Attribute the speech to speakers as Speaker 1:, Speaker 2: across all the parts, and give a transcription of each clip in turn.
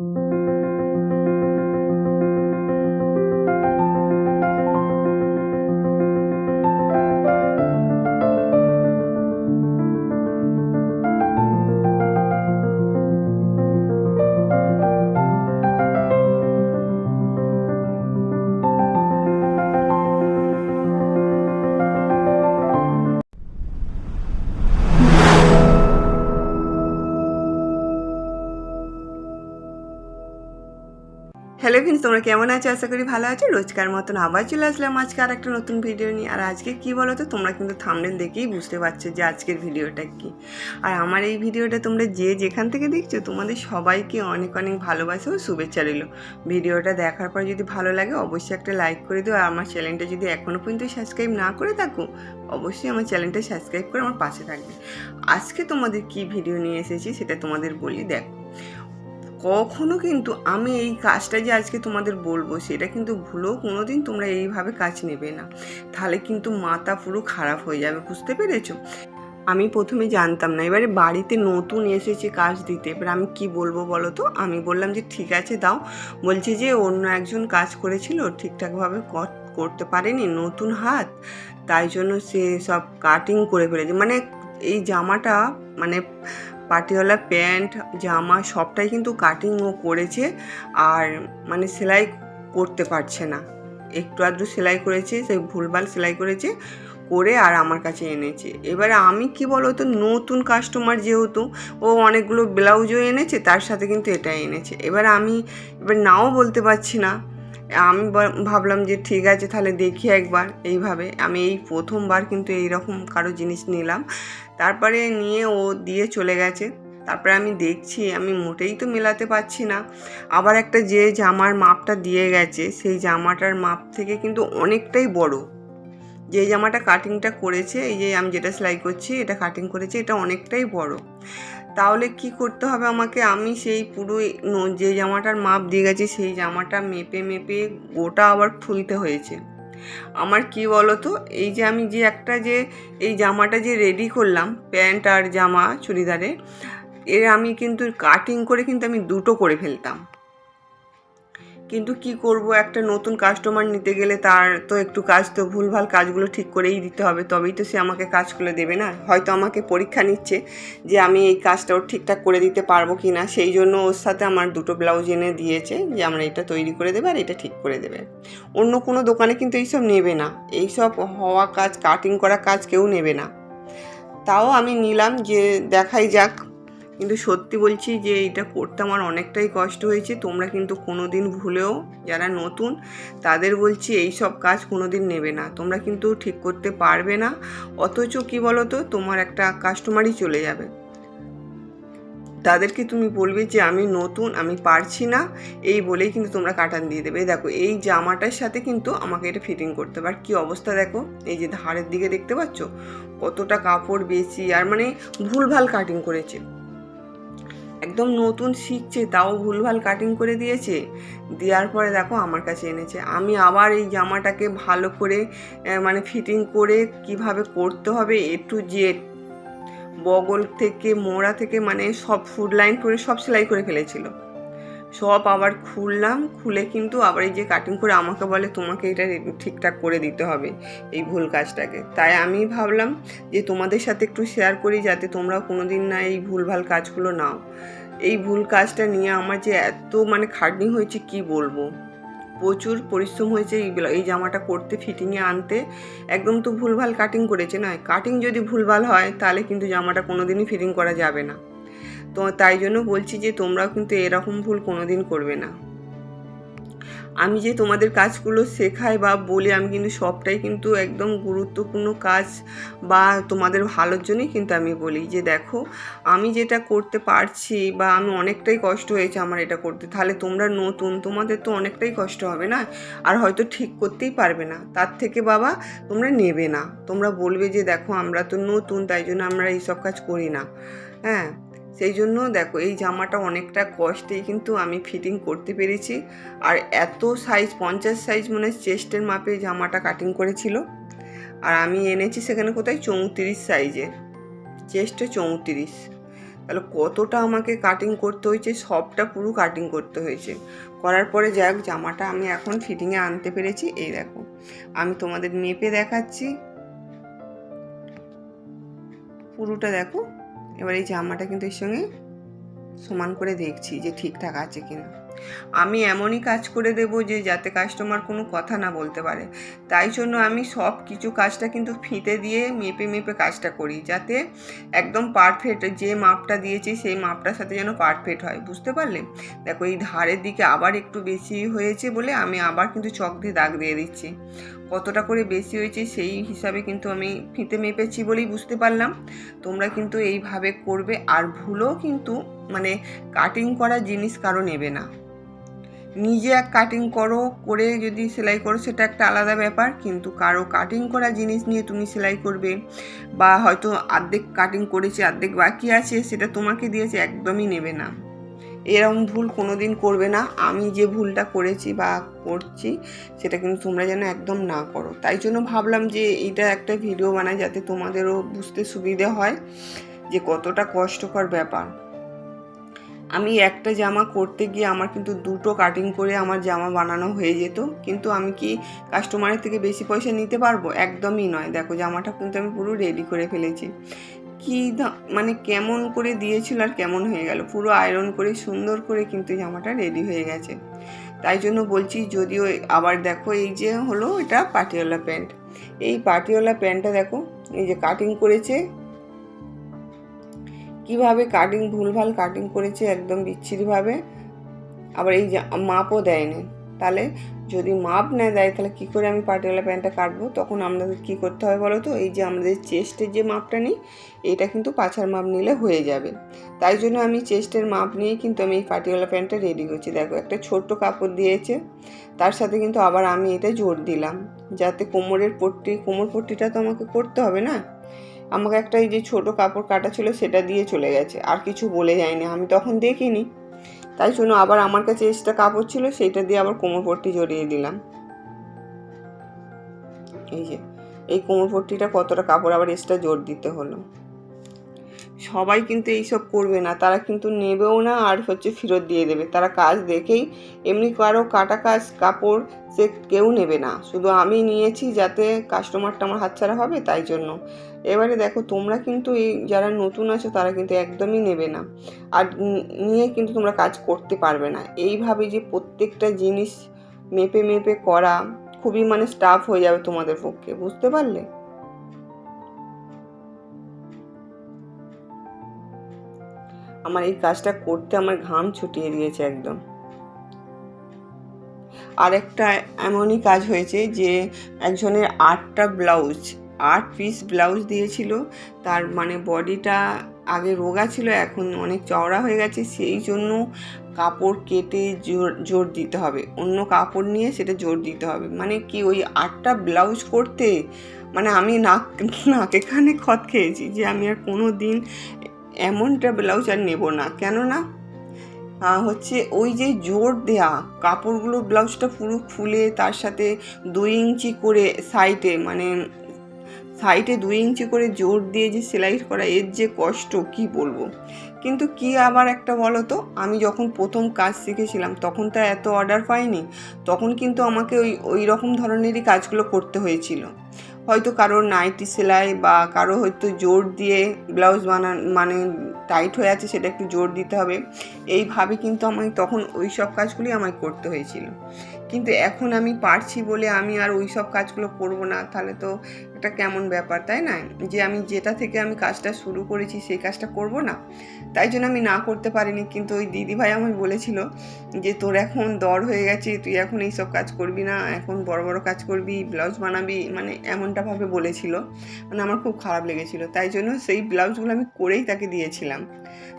Speaker 1: thank you friends তোমরা কেমন আছো? আশা করি ভালো আছো। রোজকার মতন আবার চলে আসলাম আজকে আর একটা নতুন ভিডিও নিয়ে। আর আজকে কি বলো তো তোমরা কিন্তু থামনেল দেখেই বুঝতে পারছ যে আজকের ভিডিওটা কি। আর আমার এই ভিডিওটা তোমরা যে যেখান থেকে দেখছ, তোমাদের সবাইকে অনেক অনেক ভালোবাসা ও শুভেচ্ছা রইল। ভিডিওটা দেখার পর যদি ভালো লাগে, অবশ্যই একটা লাইক করে দিও। আর আমার চ্যানেলটা যদি এখনও পর্যন্ত সাবস্ক্রাইব না করে থাকো, অবশ্যই আমার চ্যানেলটা সাবস্ক্রাইব করে আমার পাশে থাকবে। আজকে তোমাদের কি ভিডিও নিয়ে এসেছি, সেটা তোমাদের বলি। দেখো কখনো কিন্তু আমি এই কাজটা যে আজকে তোমাদের বলব, সেটা কিন্তু ভুলেও কোনো দিন তোমরা এইভাবে কাজ নেবে না। তাহলে কিন্তু মাথা পুরো খারাপ হয়ে যাবে, বুঝতে পেরেছ? আমি প্রথমে জানতাম না, এবারে বাড়িতে নতুন এসেছে কাজ দিতে। এবার আমি কি বলব বলো তো? আমি বললাম যে, ঠিক আছে, দাও। বলছে যে, অন্য একজন কাজ করেছিল, ঠিকঠাকভাবে কর- করতে পারেনি, নতুন হাত। তাই জন্য সে সব কাটিং করে ফেলেছে। মানে এই জামাটা মানে পাটিওয়ালা প্যান্ট, জামা সবটাই কিন্তু কাটিং ও করেছে। আর মানে সেলাই করতে পারছে না। একটু আধটু সেলাই করেছে সেই ভুলভাল সেলাই করেছে, করে আর আমার কাছে এনেছে। এবারে আমি কি বলো তো নতুন কাস্টমার যেহেতু, ও অনেকগুলো ব্লাউজও এনেছে, তার সাথে কিন্তু এটা এনেছে। এবার আমি, এবার নাও বলতে পারছি না আমি ভাবলাম যে ঠিক আছে, তাহলে দেখি একবার। এইভাবে আমি এই প্রথমবার কিন্তু এই রকম কারও জিনিস নিলাম। তারপরে নিয়ে ও দিয়ে চলে গেছে। তারপরে আমি দেখছি, আমি মোটেই তো মেলাতে পারছি না। আবার একটা যে জামার মাপটা দিয়ে গেছে, সেই জামাটার মাপ থেকে কিন্তু অনেকটাই বড়। যে জামাটা কাটিংটা করেছে, এই যে আমি যেটা সেলাই করছি, এটা কাটিং করেছে, এটা অনেকটাই বড়। তাহলে কি করতে হবে আমাকে? আমি সেই পুরো যে জামাটার মাপ দিয়ে গেছি, সেই জামাটা মেপে মেপে গোটা আবার খুলতে হয়েছে। আমার কি বলো তো এই যে আমি যে একটা যে, এই জামাটা যে রেডি করলাম, প্যান্ট আর জামা চুড়িদারে, এর আমি কিন্তু কাটিং করে কিন্তু আমি দুটো করে ফেলতাম। কিন্তু কি করব? একটা নতুন কাস্টমার নিতে গেলে তার তো একটু কাজ, তো ভুলভাল কাজগুলো ঠিক করেই দিতে হবে। তবেই তো সে আমাকে কাজ কাজগুলো দেবে না। হয়তো আমাকে পরীক্ষা নিচ্ছে যে আমি এই কাজটা ওর ঠিকঠাক করে দিতে পারব কি না সেই জন্য ওর সাথে আমার দুটো ব্লাউজ এনে দিয়েছে যে আমরা এটা তৈরি করে দেবে আর এটা ঠিক করে দেবে। অন্য কোনো দোকানে কিন্তু এইসব নেবে না। এইসব হওয়া কাজ কাটিং করা কাজ কেউ নেবে না। তাও আমি নিলাম যে দেখাই যাক কিন্তু সত্যি বলছি যে এটা করতে আমার অনেকটাই কষ্ট হয়েছে। তোমরা কিন্তু কোনো দিন ভুলেও যারা নতুন, তাদের বলছি এই সব কাজ কোনো দিন নেবে না। তোমরা কিন্তু ঠিক করতে পারবে না, অথচ কী বলো তো তোমার একটা কাস্টমারই চলে যাবে। তাদেরকে তুমি বলবে যে, আমি নতুন, আমি পারছি না। এই বলেই কিন্তু তোমরা কাটান দিয়ে দেবে। দেখো, এই জামাটার সাথে কিন্তু আমাকে এটা ফিটিং করতে হবে। আর কী অবস্থা দেখো, এই যে ধারের দিকে দেখতে পাচ্ছ? কতটা কাপড় বেশি, আর মানে ভুলভাল কাটিং করেছে। একদম নতুন শিখছে, তাও ভুলভাল কাটিং করে দিয়েছে। দেওয়ার পরে দেখো আমার কাছে এনেছে। আমি আবার এই জামাটাকে ভালো করে মানে ফিটিং করে কীভাবে করতে হবে এ টু জেড বগল থেকে, মোড়া থেকে মানে সব ফুড লাইন করে সব সেলাই করে ফেলেছিল। সব আবার খুললাম, খুলে কিন্তু আবার এই যে কাটিং করে আমাকে বলে তোমাকে এটা ঠিকঠাক করে দিতে হবে এই ভুল কাজটাকে। তাই আমি ভাবলাম যে তোমাদের সাথে একটু শেয়ার করি যাতে তোমরা কোনো দিন না এই ভুলভাল কাজগুলো নাও। এই ভুল কাজটা নিয়ে আমার যে এত মানে খাটনি হয়েছে কি বলব? প্রচুর পরিশ্রম হয়েছে এই এই জামাটা করতে ফিটিংয়ে আনতে। একদম তো ভুলভাল কাটিং করেছে না কাটিং যদি ভুলভাল হয় তাহলে কিন্তু জামাটা কোনো দিনই ফিটিং করা যাবে না। তো তাই জন্য বলছি যে তোমরাও কিন্তু এরকম ভুল কোনো দিন করবে না। আমি যে তোমাদের কাজগুলো শেখাই বা বলি, আমি কিন্তু সবটাই কিন্তু একদম গুরুত্বপূর্ণ কাজ বা তোমাদের ভালোর জন্যই কিন্তু আমি বলি যে দেখো, আমি যেটা করতে পারছি বা আমি অনেকটাই কষ্ট হয়েছে আমার এটা করতে, তাহলে তোমরা নতুন, তোমাদের তো অনেকটাই কষ্ট হবে না? আর হয়তো ঠিক করতেই পারবে না, তার থেকে বাবা তোমরা নেবে না। তোমরা বলবে যে দেখো, আমরা তো নতুন, তাই জন্য আমরা এইসব কাজ করি না। হ্যাঁ? সেই জন্য দেখো এই জামাটা অনেকটা কষ্টেই কিন্তু আমি ফিটিং করতে পেরেছি। আর এত সাইজ পঞ্চাশ সাইজ মানে চেস্টের মাপে জামাটা কাটিং করেছিল। আর আমি এনেছি সেখানে কোথায়? চৌত্রিশ সাইজের চেস্টে চৌত্রিশ। তাহলে কতটা আমাকে কাটিং করতে হয়েছে? সবটা পুরো কাটিং করতে হয়েছে। করার পরে যাই হোক, জামাটা আমি এখন ফিটিংয়ে আনতে পেরেছি। এই দেখো, আমি তোমাদের মেপে দেখাচ্ছি। পুরোটা দেখো। এবার এই জামাটা কিন্তু এর সঙ্গে সমান করে দেখছি যে ঠিকঠাক আছে কিনা। আমি এমনই কাজ করে দেব যে যাতে কাস্টমার কোনো কথা না বলতে পারে। তাই জন্য আমি সব কিছু কাজটা কিন্তু ফিতে দিয়ে মেপে মেপে কাজটা করি যাতে একদম পারফেক্ট যে মাপটা দিয়েছি সেই মাপটার সাথে যেন পারফেক্ট হয়। বুঝতে পারলে? দেখো এই ধারের দিকে আবার একটু বেশি হয়েছে বলে আমি আবার কিন্তু চক দিয়ে দাগ দিয়ে দিচ্ছি। কতটা করে বেশি হয়েছে সেই হিসাবে কিন্তু আমি ফিতে মেপেছি বলেই বুঝতে পারলাম। তোমরা কিন্তু এইভাবে করবে আর ভুলও কিন্তু মানে কাটিং করা জিনিস কারও নেবে না। নিজে এক কাটিং করো, করে যদি সেলাই করো সেটা একটা আলাদা ব্যাপার, কিন্তু কারও কাটিং করা জিনিস নিয়ে তুমি সেলাই করবে বা হয়তো অর্ধেক কাটিং করেছে, অর্ধেক বাকি আছে, সেটা তোমাকে দিয়েছে, একদমই নেবে না। এরকম ভুল কোনো দিন করবে না। আমি যে ভুলটা করেছি বা করছি, সেটা কিন্তু তোমরা যেন একদম না করো। তাই জন্য ভাবলাম যে এইটা একটা ভিডিও বানাই যাতে তোমাদেরও বুঝতে সুবিধে হয় যে কতটা কষ্টকর ব্যাপার। আমি একটা জামা করতে গিয়ে আমার কিন্তু দুটো কাটিং করে আমার জামা বানানো হয়ে যেত। কিন্তু আমি কি কাস্টমারের থেকে বেশি পয়সা নিতে পারব? একদমই নয়। দেখো, জামাটা কিন্তু আমি পুরো রেডি করে ফেলেছি। কি মানে কেমন করে দিয়েছিল আর কেমন হয়ে গেল। পুরো আয়রন করে, সুন্দর করে কিন্তু জামাটা রেডি হয়ে গেছে। তাই জন্য বলছি, যদিও আবার দেখো এই যে হলো এটা পাটিওয়ালা প্যান্ট। এই পাটিওয়ালা প্যান্টটা দেখো, এই যে কাটিং করেছে। কীভাবে কাটিং ভুলভাল কাটিং করেছে একদম বিচ্ছিরিভাবে। আবার এই মাপও দেয়নি। তাহলে যদি মাপ না দেয়, তাহলে কী করে আমি পাটিওয়ালা প্যান্টটা কাটবো? তখন আমাদের কী করতে হবে বলো তো? এই যে আমাদের চেস্টের যে মাপটা নিই, এটা কিন্তু পাছার মাপ নিলে হয়ে যাবে। তাই জন্য আমি চেস্টের মাপ নিয়েই কিন্তু আমি এই পাটিওয়ালা প্যান্টটা রেডি করছি। দেখো, একটা ছোট্ট কাপড় দিয়েছে। তার সাথে কিন্তু আবার আমি এটা জোর দিলাম। যাতে কোমরের পট্টি, কোমর পট্টিটা তো আমাকে করতে হবে না? আমাকে একটা এই যে ছোটো কাপড় কাটা ছিল, সেটা দিয়ে চলে গেছে। আর কিছু বলে যায়নি। আমি তখন দেখিনি। তাই জন্য আবার আমার কাছে এক্সট্রা কাপড় ছিল, সেইটা দিয়ে আবার কোমর পট্টি জড়িয়ে দিলাম। এই যে, এই কোমর পট্টিটা কতটা কাপড় আবার এক্সট্রা জোর দিতে হলো। সবাই কিন্তু এইসব করবে না, তারা কিন্তু নেবেও না আর হচ্ছে ফেরত দিয়ে দেবে। তারা কাজ দেখেই এমনি কারও কাটা কাজ, কাপড় সে কেউ নেবে না। শুধু আমি নিয়েছি যাতে কাস্টমারটা আমার হাতছাড়া হবে, তাই জন্য এবারে দেখো, তোমরা কিন্তু এই যারা নতুন আছো, তারা কিন্তু একদমই নেবে না। আর নিয়ে কিন্তু তোমরা কাজ করতে পারবে না। এইভাবে যে প্রত্যেকটা জিনিস মেপে মেপে করা, খুবই মানে স্টাফ হয়ে যাবে তোমাদের পক্ষে, বুঝতে পারলে? আমার এই কাজটা করতে আমার ঘাম ছুটিয়ে দিয়েছে একদম। আর একটা এমনই কাজ হয়েছে যে, একজনের আটটা ব্লাউজ আট পিস ব্লাউজ দিয়েছিল। তার মানে বডিটা আগে রোগা ছিল, এখন অনেক চওড়া হয়ে গেছে। সেই জন্য কাপড় কেটে জোর জোর দিতে হবে। অন্য কাপড় নিয়ে সেটা জোর দিতে হবে। মানে কি ওই আটটা ব্লাউজ করতে? মানে আমি নাক, নাকে কানে খত খেয়েছি যে আমি আর কোনো দিন এমনটা ব্লাউজ আর নেব না। কেননা হচ্ছে ওই যে জোর দেয়া কাপড়গুলো ব্লাউজটা পুরো ফুলে তার সাথে দুই ইঞ্চি করে সাইডে মানে সাইডে দুই ইঞ্চি করে জোর দিয়ে যে সেলাই করা, এর যে কষ্ট, কি বলব? কিন্তু কি আবার একটা বলো তো আমি যখন প্রথম কাজ শিখেছিলাম, তখন তো এত অর্ডার পাইনি, তখন কিন্তু আমাকে ওই ওই রকম ধরনেরই কাজগুলো করতে হয়েছিল। হয়তো কারোর নাইটি সেলাই বা কারও হয়তো জোর দিয়ে ব্লাউজ বানান মানে টাইট হয়ে আছে, সেটা একটু জোর দিতে হবে। এইভাবে কিন্তু আমায় তখন ওই সব কাজগুলি আমায় করতে হয়েছিল। কিন্তু এখন আমি পারছি বলে আমি আর ওই সব কাজগুলো করব না, তাহলে তো একটা কেমন ব্যাপার, তাই না? যে আমি যেটা থেকে আমি কাজটা শুরু করেছি সেই কাজটা করব না। তাই জন্য আমি না করতে পারিনি। কিন্তু ওই দিদিভাই আমায় বলেছিল যে, তোর এখন দর হয়ে গেছে, তুই এখন এইসব কাজ করবি না, এখন বড় বড় কাজ করবি, ব্লাউজ বানাবি। মানে এমনটাভাবে বলেছিল। মানে আমার খুব খারাপ লেগেছিল। তাই জন্য সেই ব্লাউজগুলো আমি করেই তাকে দিয়েছিলাম।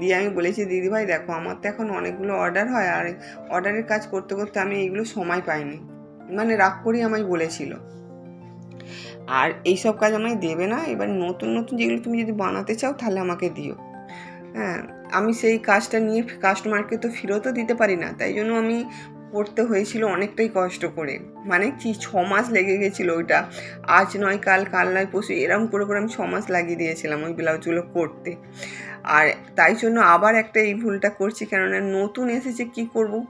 Speaker 1: দিয়ে আমি বলেছি, দিদিভাই, দেখো, আমার তো এখন অনেকগুলো অর্ডার হয়, আর অর্ডারের কাজ করতে করতে আমি এইগুলো সময় পাইনি। মানে রাগ করেই আমায় বলেছিল। আর এইসব কাজ আমায় দেবে না। এবার নতুন নতুন যেগুলো তুমি যদি বানাতে চাও, তাহলে আমাকে দিও। হ্যাঁ আমি সেই কাজটা নিয়ে কাস্টমারকে তো ফেরতও দিতে পারি না। তাই জন্য আমি করতে হয়েছিল অনেকটাই কষ্ট করে। মানে কি, ছ মাস লেগে গেছিল ওইটা। আজ নয়, কাল কাল নয় পশু এরকম করে করে আমি ছ মাস লাগিয়ে দিয়েছিলাম ওই ব্লাউজগুলো করতে। আর তাই জন্য আবার একটা এই ভুলটা করছি। কেননা নতুন এসেছে, কি করব?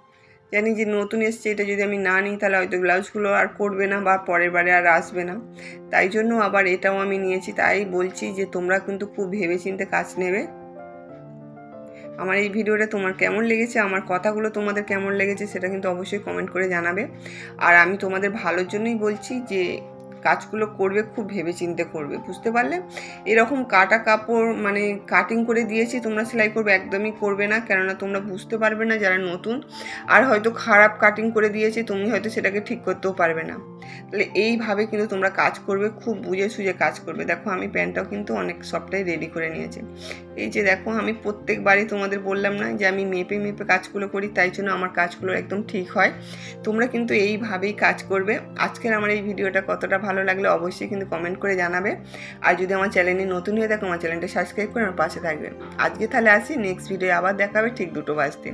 Speaker 1: জানি যে নতুন এসছে, এটা যদি আমি না নিই, তাহলে হয়তো ব্লাউজগুলো আর করবে না বা পরের বারে আর আসবে না। তাই জন্য আবার এটাও আমি নিয়েছি। তাই বলছি যে তোমরা কিন্তু খুব ভেবেচিন্তে কাজ নেবে। আমার এই ভিডিওটা তোমার কেমন লেগেছে, আমার কথাগুলো তোমাদের কেমন লেগেছে, সেটা কিন্তু অবশ্যই কমেন্ট করে জানাবে। আর আমি তোমাদের ভালোর জন্যই বলছি যে কাজগুলো করবে, খুব ভেবে চিনতে করবে, বুঝতে পারলে? এরকম কাটা কাপড় মানে কাটিং করে দিয়েছি, তোমরা সেলাই করবে, একদমই করবে না, কেননা তোমরা বুঝতে পারবে না যারা নতুন। আর হয়তো খারাপ কাটিং করে দিয়েছে, তুমি হয়তো সেটাকে ঠিক করতেও পারবে না। তাহলে এইভাবে কিন্তু তোমরা কাজ করবে, খুব বুঝে সুঝে কাজ করবে। দেখো আমি প্যান্টটাও কিন্তু অনেক সবটাই রেডি করে নিয়েছি। এই যে দেখো আমি প্রত্যেকবারই তোমাদের বললাম না যে আমি মেপে মেপে কাজগুলো করি, তাই জন্য আমার কাজগুলো একদম ঠিক হয়। তোমরা কিন্তু এইভাবেই কাজ করবে। আজকের আমার এই ভিডিওটা কতটা ভালো লাগলে অবশ্যই কিন্তু কমেন্ট করে জানাবে। আর যদি আমার চ্যানেলে নতুন হয়ে থাকো, আমার চ্যানেলটা সাবস্ক্রাইব করে আমার পাশে থাকবে। আজকে তাহলে আসি নেক্সট ভিডিও আবার দেখাবে ঠিক দুটো বাজতে।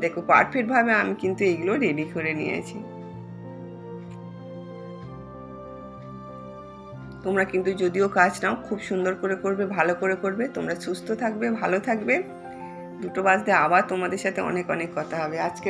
Speaker 1: দেখো পারফেক্টভাবে আমি কিন্তু এইগুলো রেডি করে নিয়েছি। তোমরা কিন্তু যদিও কাজ নাও, খুব সুন্দর করে করবে, ভালো করে করবে, তোমরা সুস্থ থাকবে, ভালো থাকবে। দুটো বাজতে আবার তোমাদের সাথে অনেক অনেক কথা হবে। আজকে